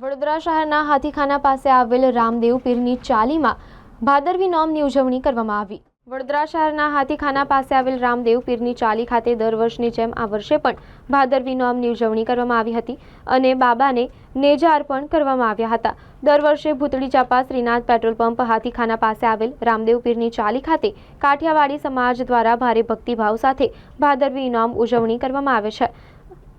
વડોદરા શહેરના હાથીખાના પાસે આવેલ રામદેવ પીરની ચાલીમાં ભાદરવી નોમની ઉજવણી કરવામાં આવી. વડોદરા શહેરના હાથીખાના પાસે આવેલ રામદેવ પીરની ચાલી ખાતે દર વર્ષની જેમ આ વર્ષે પણ ભાદરવી નોમની ઉજવણી કરવામાં આવી હતી અને બાબાને નેજા અર્પણ કરવામાં આવ્યા હતા. દર વર્ષે ભૂતળી ચાપા શ્રીનાથ પેટ્રોલ પંપ હાથીખાના પાસે આવેલ રામદેવ પીરની ચાલી ખાતે કાઠિયાવાડી સમાજ દ્વારા ભારે ભક્તિભાવ સાથે ભાદરવી ઇનામ ઉજવણી કરવામાં આવે છે.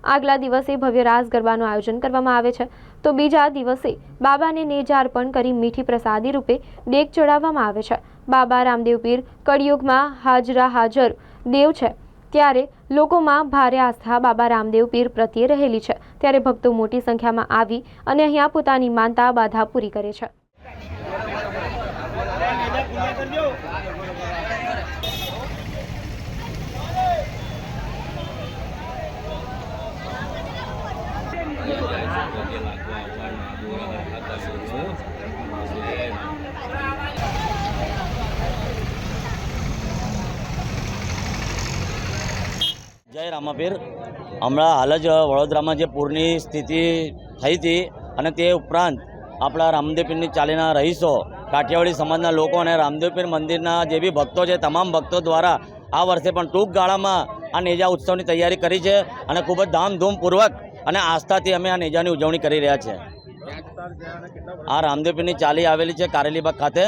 આગલા દિવસે ભવ્ય રાસ ગરબાનું આયોજન કરવામાં આવે છે. તો બીજા દિવસે બાબાને નેજા અર્પણ કરી મીઠી પ્રસાદી રૂપે ડેક ચડાવવામાં આવે છે. બાબા રામદેવ પીર કળિયુગમાં હાજરા હાજર દેવ છે. ત્યારે લોકોમાં ભારે આસ્થા બાબા રામદેવ પીર પ્રત્યે રહેલી છે. ત્યારે ભક્તો મોટી સંખ્યામાં આવી અને અહીંયા પોતાની માનતા બાધા પૂરી કરે છે. જય રામાપીર હમણાં હાલ જ વડોદરામાં જે પૂરની સ્થિતિ થઈ હતી અને તે ઉપરાંત આપણા રામદેવપીરની ચાલીના રહીશો, કાઠિયાવાડી સમાજના લોકો અને રામદેવપીર મંદિરના જે બી ભક્તો છે, તમામ ભક્તો દ્વારા આ વર્ષે પણ ટૂંક ગાળામાં આ નેજા ઉત્સવની તૈયારી કરી છે અને ખૂબ જ ધામધૂમપૂર્વક અને આસ્થાથી અમે આ નેજાની ઉજવણી કરી રહ્યા છીએ. આ રામદેવપીરની ચાલી આવેલી છે કારેલીબાગ ખાતે,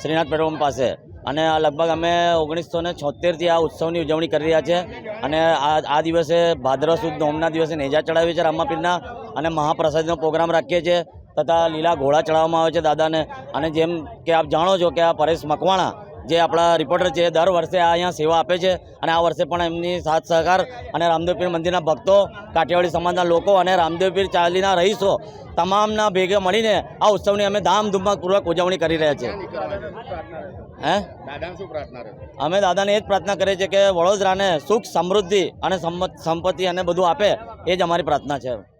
શ્રીનાથ પેટ્રોલ પાસે. અને આ લગભગ અમે ઓગણીસો ને છોતેરથી આ ઉત્સવની ઉજવણી કરી રહ્યા છે અને આ આ દિવસે ભાદરવા સુદ નોમના દિવસે નેજા ચડાવીએ છીએ રામાપીરના અને મહાપ્રસાદનો પ્રોગ્રામ રાખીએ છીએ. તથા લીલા ઘોડા ચડાવવામાં આવે છે દાદાને. અને જેમ કે આપ જાણો છો કે આ પરેશ મકવાણા જે આપણા રિપોર્ટર છે, દર વર્ષે આ અહીંયા સેવા આપે છે અને આ વર્ષે પણ એમની સાથ સહકાર અને રામદેવપીર મંદિરના ભક્તો, કાઠિયાવાડી સમાજના લોકો અને રામદેવપીર ચાલીના રહીશો તમામના ભેગે મળીને આ ઉત્સવની અમે ધામધૂમપૂર્વક ઉજવણી કરી રહ્યા છીએ. હે? અમે દાદાને એ જ પ્રાર્થના કરીએ છીએ કે વડોદરાને સુખ સમૃદ્ધિ અને સંપત્તિ અને બધું આપે, એ જ અમારી પ્રાર્થના છે.